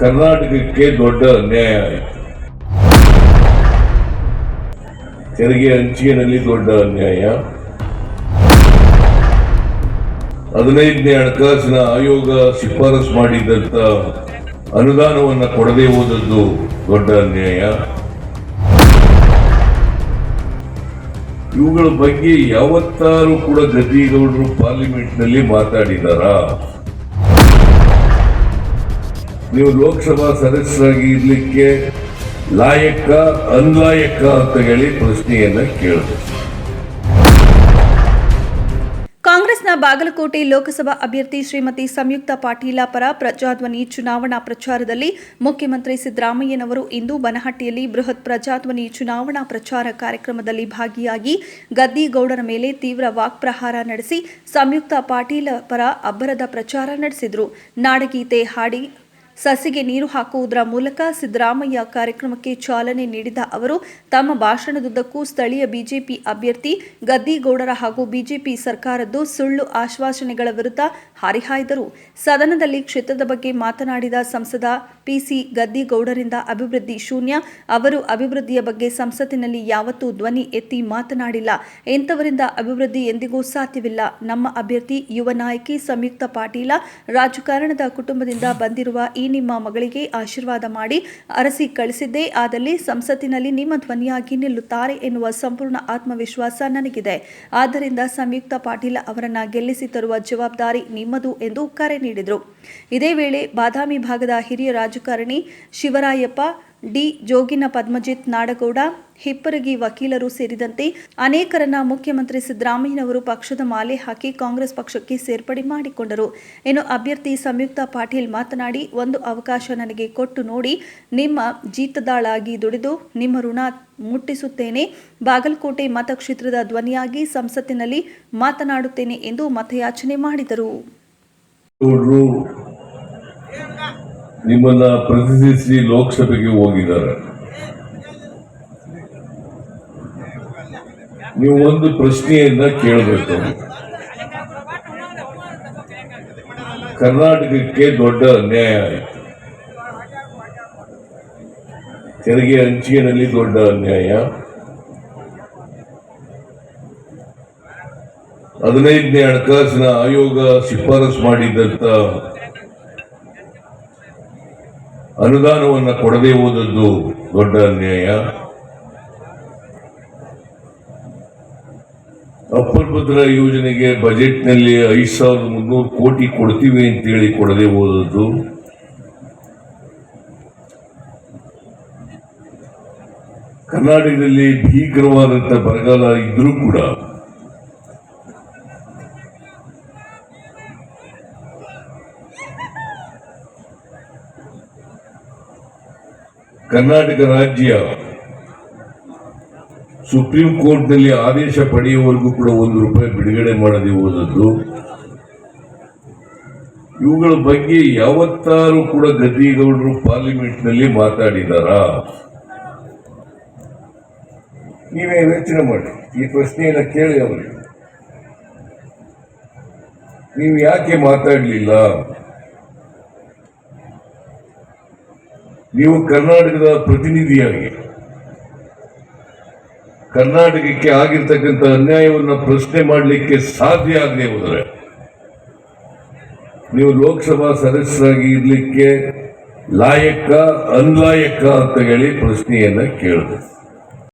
ಕರ್ನಾಟಕಕ್ಕೆ ದೊಡ್ಡ ಅನ್ಯಾಯ ಆಯಿತು. ತೆರಿಗೆ ಹಂಚಿಕೆನಲ್ಲಿ ದೊಡ್ಡ ಅನ್ಯಾಯ. ಹದಿನೈದನೇ ಹಣಕಾಸಿನ ಆಯೋಗ ಶಿಫಾರಸು ಮಾಡಿದಂತ ಅನುದಾನವನ್ನ ಕೊಡದೆ ಹೋದದ್ದು ದೊಡ್ಡ ಅನ್ಯಾಯ. ಇವುಗಳ ಬಗ್ಗೆ ಯಾವತ್ತಾರು ಕೂಡ ಗದ್ದಿಗೌಡರು ಪಾರ್ಲಿಮೆಂಟ್ನಲ್ಲಿ ಮಾತಾಡಿದಾರಾ? ನೀವು ಲೋಕಸಭಾ ಸದಸ್ಯರಾಗಿ ಇರಲಿಕ್ಕೆ ಲಾಯಕ್ಕ ಅನ್ಲಾಯಕ್ಕ ಅಂತ ಹೇಳಿ ಪ್ರಶ್ನೆಯನ್ನ ಕೇಳಿದೆ. ಕಾಂಗ್ರೆಸ್ನ ಬಾಗಲಕೋಟೆ ಲೋಕಸಭಾ ಅಭ್ಯರ್ಥಿ ಶ್ರೀಮತಿ ಸಂಯುಕ್ತ ಪಾಟೀಲ ಪರ ಪ್ರಜಾಧ್ವನಿ ಚುನಾವಣಾ ಪ್ರಚಾರದಲ್ಲಿ ಮುಖ್ಯಮಂತ್ರಿ ಸಿದ್ದರಾಮಯ್ಯನವರು ಇಂದು ಬನಹಟ್ಟಿಯಲ್ಲಿ ಬೃಹತ್ ಪ್ರಜಾಧ್ವನಿ ಚುನಾವಣಾ ಪ್ರಚಾರ ಕಾರ್ಯಕ್ರಮದಲ್ಲಿ ಭಾಗಿಯಾಗಿ ಗದ್ದಿಗೌಡರ ಮೇಲೆ ತೀವ್ರ ವಾಕ್ಪ್ರಹಾರ ನಡೆಸಿ ಸಂಯುಕ್ತ ಪಾಟೀಲ ಪರ ಅಬ್ಬರದ ಪ್ರಚಾರ ನಡೆಸಿದರು. ನಾಡಗೀತೆ ಹಾಡಿ ಸಸಿಗೆ ನೀರು ಹಾಕುವುದರ ಮೂಲಕ ಸಿದ್ದರಾಮಯ್ಯ ಕಾರ್ಯಕ್ರಮಕ್ಕೆ ಚಾಲನೆ ನೀಡಿದ ಅವರು, ತಮ್ಮ ಭಾಷಣದುದ್ದಕ್ಕೂ ಸ್ಥಳೀಯ ಬಿಜೆಪಿ ಅಭ್ಯರ್ಥಿ ಗದ್ದಿಗೌಡರ ಹಾಗೂ ಬಿಜೆಪಿ ಸರ್ಕಾರದ್ದು ಸುಳ್ಳು ಆಶ್ವಾಸನೆಗಳ ವಿರುದ್ಧ ಹರಿಹಾಯ್ದರು. ಸದನದಲ್ಲಿ ಕ್ಷೇತ್ರದ ಬಗ್ಗೆ ಮಾತನಾಡಿದ ಸಂಸದ ಪಿಸಿ ಗದ್ದಿಗೌಡರಿಂದ ಅಭಿವೃದ್ಧಿ ಶೂನ್ಯ. ಅವರು ಅಭಿವೃದ್ಧಿಯ ಬಗ್ಗೆ ಸಂಸತ್ತಿನಲ್ಲಿ ಯಾವತ್ತೂ ಧ್ವನಿ ಎತ್ತಿ ಮಾತನಾಡಿಲ್ಲ. ಎಂಥವರಿಂದ ಅಭಿವೃದ್ಧಿ ಎಂದಿಗೂ ಸಾಧ್ಯವಿಲ್ಲ. ನಮ್ಮ ಅಭ್ಯರ್ಥಿ, ಯುವ ನಾಯಕಿ ಸಂಯುಕ್ತ ಪಾಟೀಲ ರಾಜಕಾರಣದ ಕುಟುಂಬದಿಂದ ಬಂದಿರುವ ಈ ನಿಮ್ಮ ಮಗಳಿಗೆ ಆಶೀರ್ವಾದ ಮಾಡಿ ಅರಸಿ ಕಳಿಸಿದ್ದೆ, ಆದಲ್ಲಿ ಸಂಸತ್ತಿನಲ್ಲಿ ನಿಮ್ಮ ಧ್ವನಿಯಾಗಿ ನಿಲ್ಲುತ್ತಾರೆ ಎನ್ನುವ ಸಂಪೂರ್ಣ ಆತ್ಮವಿಶ್ವಾಸ ನನಗಿದೆ. ಆದ್ದರಿಂದ ಸಂಯುಕ್ತ ಪಾಟೀಲ ಅವರನ್ನ ಗೆಲ್ಲಿಸಿ ತರುವ ಜವಾಬ್ದಾರಿ ನಿಮ್ಮದು ಎಂದು ಕರೆ ನೀಡಿದರು. ಇದೇ ವೇಳೆ ಬಾದಾಮಿ ಭಾಗದ ಹಿರಿಯ ರಾಜಕಾರಣಿ ಶಿವರಾಯಪ್ಪ ಡಿ ಜೋಗಿನ ಪದ್ಮಜಿತ್ ನಾಡಗೌಡ, ಹಿಪ್ಪರಗಿ ವಕೀಲರು ಸೇರಿದಂತೆ ಅನೇಕರನ್ನ ಮುಖ್ಯಮಂತ್ರಿ ಸಿದ್ದರಾಮಯ್ಯನವರು ಪಕ್ಷದ ಮಾಲೆ ಹಾಕಿ ಕಾಂಗ್ರೆಸ್ ಪಕ್ಷಕ್ಕೆ ಸೇರ್ಪಡೆ ಮಾಡಿಕೊಂಡರು. ಇನ್ನು ಅಭ್ಯರ್ಥಿ ಸಂಯುಕ್ತ ಪಾಟೀಲ್ ಮಾತನಾಡಿ, ಒಂದು ಅವಕಾಶ ನನಗೆ ಕೊಟ್ಟು ನೋಡಿ ನಿಮ್ಮ ಜೀತದಾಳಾಗಿ ದುಡಿದು ನಿಮ್ಮ ಋಣ ಮುಟ್ಟಿಸುತ್ತೇನೆ. ಬಾಗಲಕೋಟೆ ಮತಕ್ಷೇತ್ರದ ಧ್ವನಿಯಾಗಿ ಸಂಸತ್ತಿನಲ್ಲಿ ಮಾತನಾಡುತ್ತೇನೆ ಎಂದು ಮತಯಾಚನೆ ಮಾಡಿದರು. ನಿಮ್ಮನ್ನ ಪ್ರತಿನಿಧಿಸಿ ಲೋಕಸಭೆಗೆ ಹೋಗಿದ್ದಾರೆ. ನೀವು ಒಂದು ಪ್ರಶ್ನೆಯನ್ನ ಕೇಳಬೇಕು. ಕರ್ನಾಟಕಕ್ಕೆ ದೊಡ್ಡ ಅನ್ಯಾಯ ತೆರಿಗೆ ಹಂಚಿಕೆನಲ್ಲಿ ದೊಡ್ಡ ಅನ್ಯಾಯ. ಹದಿನೈದನೇ ಹಣಕಾಸಿನ ಆಯೋಗ ಶಿಫಾರಸು ಮಾಡಿದಂತ ಅನುದಾನವನ್ನ ಕೊಡದೇ ಹೋದದ್ದು ದೊಡ್ಡ ಅನ್ಯಾಯ. ಅಪ್ಪಭದ್ರ ಯೋಜನೆಗೆ ಬಜೆಟ್ನಲ್ಲಿ ಐದು ಸಾವಿರದ ಮುನ್ನೂರು ಕೋಟಿ ಕೊಡ್ತೀವಿ ಅಂತೇಳಿ ಕೊಡದೆ ಹೋದದ್ದು. ಕರ್ನಾಟಕದಲ್ಲಿ ಭೀಕರವಾದಂತ ಬರಗಾಲ ಇದ್ರೂ ಕೂಡ ಕರ್ನಾಟಕ ರಾಜ್ಯ ಸುಪ್ರೀಂ ಕೋರ್ಟ್ನಲ್ಲಿ ಆದೇಶ ಪಡೆಯುವವರೆಗೂ ಕೂಡ ಒಂದು ರೂಪಾಯಿ ಬಿಡುಗಡೆ ಮಾಡದೆ ಹೋದದ್ದು. ಇವುಗಳ ಬಗ್ಗೆ ಯಾವತ್ತಾರು ಕೂಡ ಗದ್ದಿಗೌಡರು ಪಾರ್ಲಿಮೆಂಟ್ನಲ್ಲಿ ಮಾತಾಡಿದಾರಾ? ನೀವೇ ಯೋಚನೆ ಮಾಡಿ. ಈ ಪ್ರಶ್ನೆಯನ್ನು ಕೇಳಿ ಅವರಿಗೆ. ನೀವು ಯಾಕೆ ಮಾತಾಡಲಿಲ್ಲ? ನೀವು ಕರ್ನಾಟಕದ ಪ್ರತಿನಿಧಿಯಾಗಿ, ಕರ್ನಾಟಕಕ್ಕೆ ಆಗಿರ್ತಕ್ಕಂಥ ಅನ್ಯಾಯವನ್ನು ಪ್ರಶ್ನೆ ಮಾಡಲಿಕ್ಕೆ ಸಾಧ್ಯ ಆಗದೆ ಹೋದರೆ, ನೀವು ಲೋಕಸಭಾ ಸದಸ್ಯರಾಗಿ ಇರಲಿಕ್ಕೆ ಲಾಯಕ, ಅನ್ಲಾಯಕ ಅಂತ ಹೇಳಿ ಪ್ರಶ್ನೆಯನ್ನ ಕೇಳಿದೆ